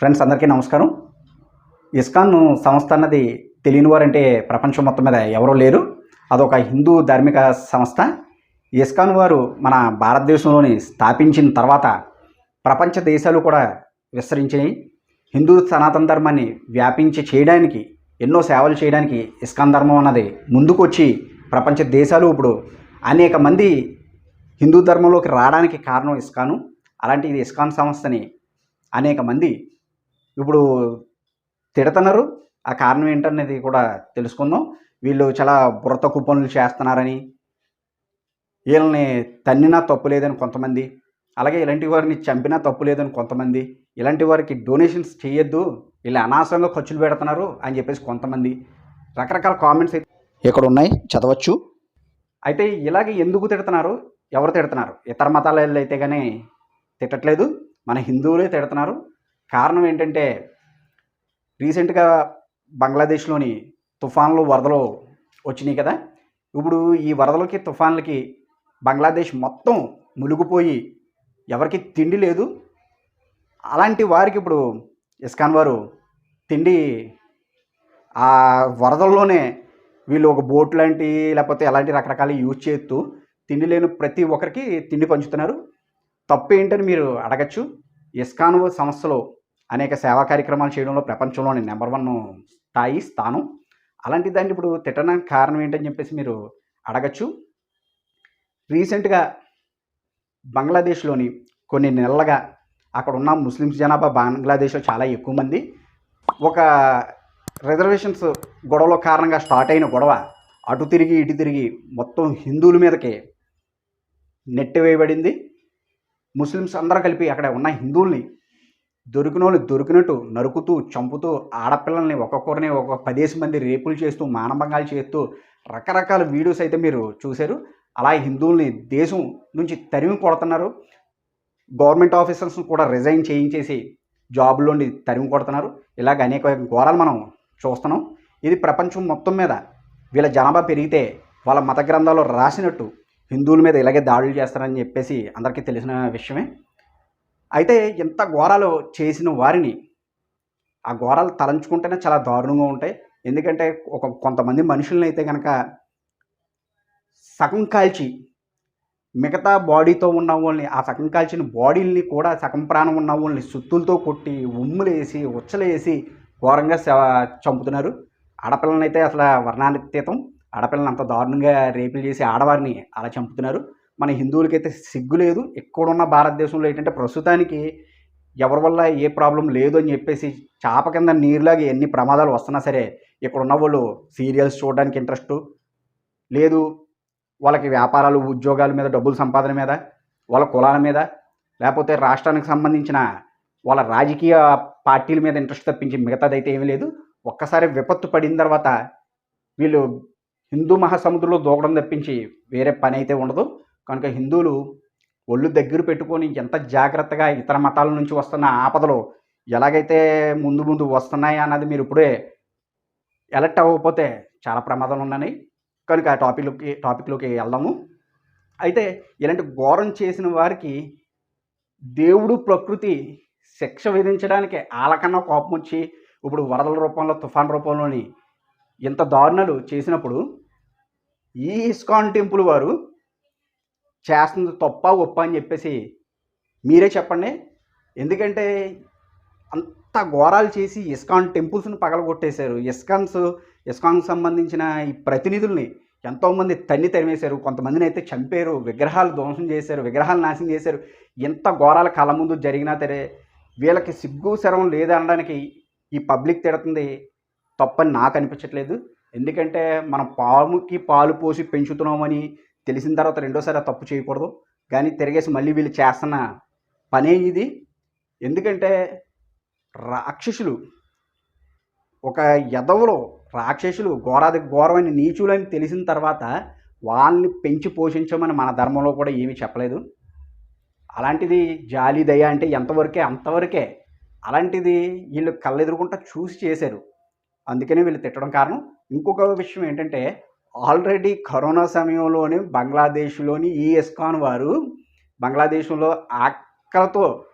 Friends అందరికీ నమస్కారం. ISKCON సంస్థ అన్నది తెలియని వారంటే ప్రపంచం మొత్తం మీద ఎవరూ లేరు. అదొక హిందూ ధార్మిక సంస్థ. ఇస్కాన్ వారు మన భారతదేశంలోని స్థాపించిన తర్వాత ప్రపంచ దేశాలు కూడా విస్తరించినాయి. హిందూ సనాతన ధర్మాన్ని వ్యాపించి చేయడానికి ఎన్నో సేవలు చేయడానికి ఇస్కాన్ ధర్మం అన్నది ముందుకు వచ్చి ప్రపంచ దేశాలు ఇప్పుడు అనేక మంది హిందూ ధర్మంలోకి రావడానికి కారణం ఇస్కాను. అలాంటి ఇది ఇస్కాన్ సంస్థని అనేక మంది ఇప్పుడు తిడుతున్నారు. ఆ కారణం ఏంటనేది కూడా తెలుసుకుందాం. వీళ్ళు చాలా బుర్ర తక్కువ పనులు చేస్తున్నారని వీళ్ళని తన్నినా తప్పు లేదని కొంతమంది అలాగే ఇలాంటి వారిని చంపినా తప్పు లేదని కొంతమంది ఇలాంటి వారికి డొనేషన్స్ చేయొద్దు వీళ్ళు అనవసరంగా ఖర్చులు పెడుతున్నారు అని చెప్పేసి కొంతమంది రకరకాల కామెంట్స్ అయితే ఇక్కడ ఉన్నాయి చదవచ్చు. అయితే ఇలాగే ఎందుకు తిడుతున్నారు? ఎవరు తిడుతున్నారు? ఇతర మతాల అయితే కానీ తిట్టట్లేదు. మన హిందువులే తిడుతున్నారు. కారణం ఏంటంటే రీసెంట్గా బంగ్లాదేశ్లోని తుఫాన్లు వరదలు వచ్చినాయి కదా. ఇప్పుడు ఈ వరదలకి తుఫాన్లకి బంగ్లాదేశ్ మొత్తం మునిగిపోయి ఎవరికి తిండి లేదు. అలాంటి వారికి ఇప్పుడు ఇస్కాన్ వారు తిండి ఆ వరదల్లోనే వీళ్ళు ఒక బోట్ లాంటి లేకపోతే ఎలాంటి రకరకాలు యూజ్ చేస్తూ తిండి లేని ప్రతి ఒక్కరికి తిండి పంచుతున్నారు. తప్పు ఏంటని మీరు అడగచ్చు. ఇస్కాన్ సంస్థలో అనేక సేవా కార్యక్రమాలు చేయడంలో ప్రపంచంలోని నెంబర్ వన్ స్థాయి స్థానం. అలాంటి దాన్ని ఇప్పుడు తిట్టడానికి కారణం ఏంటని చెప్పేసి మీరు అడగచ్చు. రీసెంట్గా బంగ్లాదేశ్లోని కొన్ని నెలలుగా అక్కడ ఉన్న ముస్లిమ్స్ జనాభా బంగ్లాదేశ్లో చాలా ఎక్కువ మంది. ఒక రిజర్వేషన్స్ గొడవలో కారణంగా స్టార్ట్ అయిన గొడవ అటు తిరిగి ఇటు తిరిగి మొత్తం హిందువుల మీదకి నెట్టి వేయబడింది ముస్లిమ్స్ అందరూ కలిపి అక్కడ ఉన్న హిందువుల్ని దొరికిన వాళ్ళు దొరికినట్టు నరుకుతూ చంపుతూ ఆడపిల్లల్ని ఒక్కొక్కరిని ఒక పదేసి మంది రేపులు చేస్తూ మానభంగాలు చేస్తూ రకరకాల వీడియోస్ అయితే మీరు చూశారు. అలా హిందువుల్ని దేశం నుంచి తరిమి కొడుతున్నారు. గవర్నమెంట్ ఆఫీసర్స్ని కూడా రిజైన్ చేయించేసి జాబుల్లోని తరిమి కొడుతున్నారు. ఇలాగ అనేక ఘోరాలు మనం చూస్తున్నాం. ఇది ప్రపంచం మొత్తం మీద వీళ్ళ జనాభా పెరిగితే వాళ్ళ మత గ్రంథాల్లో రాసినట్టు హిందువుల మీద ఇలాగే దాడులు చేస్తారని చెప్పేసి అందరికీ తెలిసిన విషయమే. అయితే ఇంత ఘోరాలు చేసిన వారిని ఆ ఘోరాలు తలంచుకుంటేనే చాలా దారుణంగా ఉంటాయి. ఎందుకంటే ఒక కొంతమంది మనుషులను అయితే కనుక సగం కాల్చి మిగతా బాడీతో ఉన్న వాళ్ళని ఆ సగం కాల్చిన బాడీల్ని కూడా సగం ప్రాణం ఉన్న వాళ్ళని సుత్తులతో కొట్టి ఉమ్ములేసి ఉచ్చలేసి ఘోరంగా చంపుతున్నారు. ఆడపిల్లనైతే అసలు వర్ణాతీతం. ఆడపిల్లని అంత దారుణంగా రేపులు చేసి ఆడవారిని అలా చంపుతున్నారు. మన హిందువులకైతే సిగ్గు లేదు. ఎక్కడున్న భారతదేశంలో ఏంటంటే ప్రస్తుతానికి ఎవరి వల్ల ఏ ప్రాబ్లం లేదు అని చెప్పేసి చాప కింద నీరులాగా ఎన్ని ప్రమాదాలు వస్తున్నా సరే ఇక్కడ ఉన్న వాళ్ళు సీరియల్స్ చూడడానికి ఇంట్రెస్ట్ లేదు. వాళ్ళకి వ్యాపారాలు ఉద్యోగాల మీద డబ్బులు సంపాదన మీద వాళ్ళ కులాల మీద లేకపోతే రాష్ట్రానికి సంబంధించిన వాళ్ళ రాజకీయ పార్టీల మీద ఇంట్రెస్ట్ తప్పించి మిగతాదైతే ఏమీ లేదు. ఒక్కసారి విపత్తు పడిన తర్వాత వీళ్ళు హిందూ మహాసముద్రంలో దూకడం తప్పించి వేరే పని అయితే ఉండదు. కనుక హిందువులు ఒళ్ళు దగ్గర పెట్టుకొని ఎంత జాగ్రత్తగా ఇతర మతాల నుంచి వస్తున్న ఆపదలు ఎలాగైతే ముందు ముందు వస్తున్నాయి అన్నది మీరు ఇప్పుడే ఎలర్ట్ అవ్వకపోతే చాలా ప్రమాదాలు ఉన్నాయి. కనుక ఆ టాపిక్లోకి టాపిక్లోకి వెళ్దాము. అయితే ఇలాంటి ఘోరం చేసిన వారికి దేవుడు ప్రకృతి శిక్ష విధించడానికి వాళ్ళకన్నా కోపం వచ్చి ఇప్పుడు వరదల రూపంలో తుఫాన్ రూపంలోని ఇంత దారుణాలు చేసినప్పుడు ఈ ఇస్కాన్ టెంపుల్ వారు చేస్తుంది తప్ప ఒప్ప అని చెప్పేసి మీరే చెప్పండి. ఎందుకంటే అంత ఘోరాలు చేసి ఇస్కాన్ టెంపుల్స్ని పగలగొట్టేశారు. ఇస్కాన్స్ ఇస్కాన్కి సంబంధించిన ఈ ప్రతినిధుల్ని ఎంతోమంది తన్ని తరిమేశారు. కొంతమందిని అయితే చంపారు. విగ్రహాలు ధ్వంసం చేశారు. విగ్రహాలు నాశనం చేశారు. ఎంత ఘోరాల కళ్ళ ముందు జరిగినా సరే వీళ్ళకి సిగ్గు శరం లేదనడానికి ఈ పబ్లిక్ తిడుతుంది తప్పని నాకు అనిపించట్లేదు. ఎందుకంటే మనం పాముకి పాలు పోసి పెంచుతున్నామని తెలిసిన తర్వాత రెండోసారి ఆ తప్పు చేయకూడదు. కానీ తిరిగేసి మళ్ళీ వీళ్ళు చేస్తున్న పనే ఇది. ఎందుకంటే రాక్షసులు ఒక ఎదవలో రాక్షసులు ఘోరాది ఘోరమైన నీచులని తెలిసిన తర్వాత వాళ్ళని పెంచి పోషించమని మన ధర్మంలో కూడా ఏమీ చెప్పలేదు. అలాంటిది జాలి దయ అంటే ఎంతవరకే అంతవరకే. అలాంటిది వీళ్ళు కళ్ళెదురుకుంటా చూసి చేశారు. అందుకనే వీళ్ళు తిట్టడం కారణం. ఇంకొక విషయం ఏంటంటే ఆల్రెడీ కరోనా సమయంలోనే బంగ్లాదేశ్లోని ఈ ఇస్కాన్ వారు బంగ్లాదేశ్లో ఆకలితో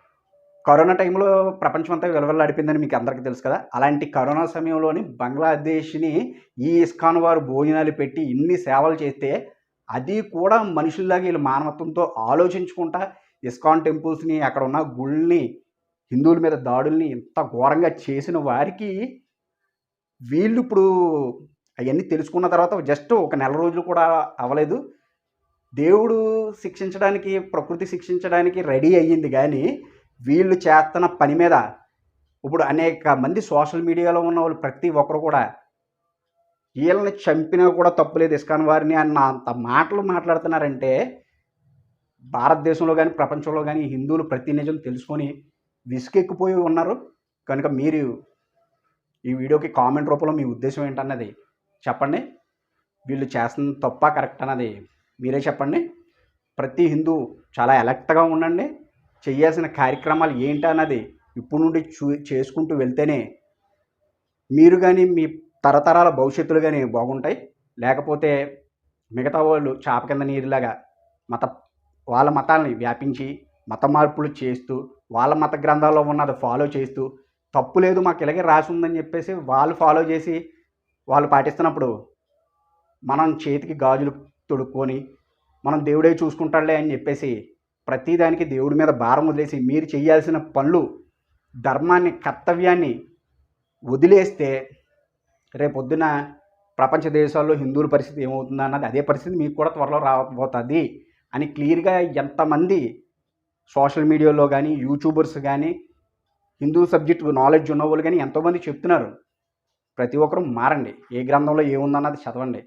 కరోనా టైంలో ప్రపంచం అంతా విలవల్లాడిపోయిందని మీకు అందరికీ తెలుసు కదా. అలాంటి కరోనా సమయంలోని బంగ్లాదేశ్ని ఈ ఇస్కాన్ వారు భోజనాలు పెట్టి ఇన్ని సేవలు చేస్తే అది కూడా మనుషుల్లాగా వీళ్ళు మానవత్వంతో ఆలోచించుకుంటా ఇస్కాన్ టెంపుల్స్ని అక్కడ ఉన్న గుళ్ళని హిందువుల మీద దాడుల్ని ఇంత ఘోరంగా చేసిన వారికి వీళ్ళు ఇప్పుడు అవన్నీ తెలుసుకున్న తర్వాత జస్ట్ ఒక నెల రోజులు కూడా అవ్వలేదు. దేవుడు శిక్షించడానికి ప్రకృతి శిక్షించడానికి రెడీ అయ్యింది కానీ వీళ్ళు చేస్తున్న పని మీద ఇప్పుడు అనేక మంది సోషల్ మీడియాలో ఉన్న వాళ్ళు ప్రతి ఒక్కరు కూడా వీళ్ళని చంపినా కూడా తప్పులేదు ఇస్కాన్ వారిని అన్న అంత మాటలు మాట్లాడుతున్నారంటే భారతదేశంలో కానీ ప్రపంచంలో కానీ హిందువులు ప్రతి నిజం తెలుసుకొని విసుకెక్కిపోయి ఉన్నారు. కనుక మీరు ఈ వీడియోకి కామెంట్ రూపంలో మీ ఉద్దేశం ఏంటన్నది చెప్పండి. వీళ్ళు చేస్తున్న తప్ప కరెక్ట్ అన్నది మీరే చెప్పండి. ప్రతి హిందూ చాలా ఎలక్ట్గా ఉండండి. చేయాల్సిన కార్యక్రమాలు ఏంటి అన్నది ఇప్పుడు నుండి చూ చేసుకుంటూ వెళ్తేనే మీరు కానీ మీ తరతరాల భవిష్యత్తులు కానీ బాగుంటాయి. లేకపోతే మిగతా వాళ్ళు చాప కింద నీరులాగా మత వాళ్ళ మతాలని వ్యాపించి మత మార్పులు చేస్తూ వాళ్ళ మత గ్రంథాల్లో ఉన్నది ఫాలో చేస్తూ తప్పు లేదు మాకు ఇలాగే రాసి ఉందని చెప్పేసి వాళ్ళు ఫాలో చేసి వాళ్ళు పాటిస్తున్నప్పుడు మనం చేతికి గాజులు తొడుక్కొని మనం దేవుడే చూసుకుంటాడులే అని చెప్పేసి ప్రతిదానికి దేవుడి మీద భారం వదిలేసి మీరు చేయాల్సిన పనులు ధర్మాన్ని కర్తవ్యాన్ని వదిలేస్తే రేపొద్దున ప్రపంచ దేశాల్లో హిందువుల పరిస్థితి ఏమవుతుంది అన్నది అదే పరిస్థితి మీకు కూడా త్వరలో రాబోతుంది అని క్లియర్గా ఎంతమంది సోషల్ మీడియాలో కానీ యూట్యూబర్స్ కానీ హిందూ సబ్జెక్ట్ నాలెడ్జ్ ఉన్న వాళ్ళు కానీ ఎంతోమంది చెప్తున్నారు. ప్రతి ఒక్కరూ మారండి. ఏ గ్రంథంలో ఏముందన్నది చదవండి.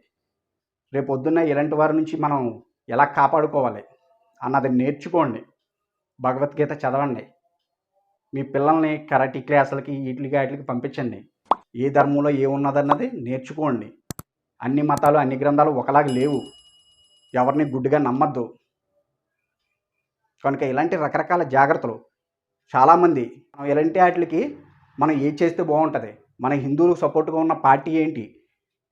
రేపు పొద్దున్న ఇలాంటి వారి నుంచి మనం ఎలా కాపాడుకోవాలి అన్నది నేర్చుకోండి. భగవద్గీత చదవండి. మీ పిల్లల్ని కరాటీ క్లాసులకి వీటికి వాటికి పంపించండి. ఏ ధర్మంలో ఏమున్నదన్నది నేర్చుకోండి. అన్ని మతాలు అన్ని గ్రంథాలు ఒకలాగా లేవు. ఎవరిని గుడ్డుగా నమ్మద్దు. కనుక ఇలాంటి రకరకాల జాగ్రత్తలు చాలామంది ఇలాంటి వాటికి మనం ఏం చేస్తే బాగుంటుంది? మన హిందువులకు సపోర్ట్గా ఉన్న పార్టీ ఏంటి?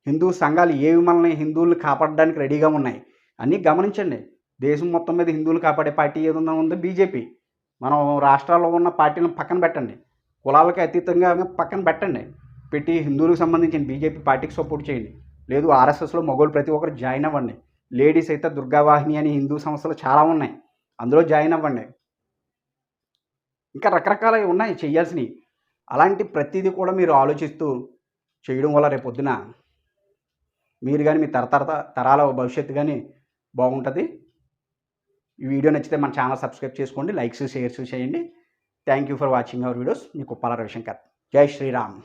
హిందూ సంఘాలు ఏవి మనల్ని హిందువులను కాపాడడానికి రెడీగా ఉన్నాయి? అన్నీ గమనించండి. దేశం మొత్తం మీద హిందువులు కాపాడే పార్టీ ఏదన్నా ఉందో బీజేపీ మనం రాష్ట్రాల్లో ఉన్న పార్టీలను పక్కన పెట్టండి. కులాలకి అతీతంగా పక్కన పెట్టండి. పెట్టి హిందువులకు సంబంధించిన బీజేపీ పార్టీకి సపోర్ట్ చేయండి. లేదు ఆర్ఎస్ఎస్లో మగోళ్ళు ప్రతి ఒక్కరు జాయిన్ అవ్వండి. లేడీస్ అయితే దుర్గావాహిని అని హిందూ సంస్థలు చాలా ఉన్నాయి. అందులో జాయిన్ అవ్వండి. ఇంకా రకరకాలవి ఉన్నాయి చేయాల్సినవి. అలాంటి ప్రతిదీ కూడా మీరు ఆలోచిస్తూ చేయడం వల్ల రేపు పొద్దున మీరు కానీ మీ తరతరత తరాల భవిష్యత్తు కానీ బాగుంటుంది. ఈ వీడియో నచ్చితే మన ఛానల్ సబ్స్క్రైబ్ చేసుకోండి లైక్స్ షేర్స్ చేయండి. Thank you for watching our videos. మీ కుప్పాల రవిశంకర్. జై శ్రీరామ్.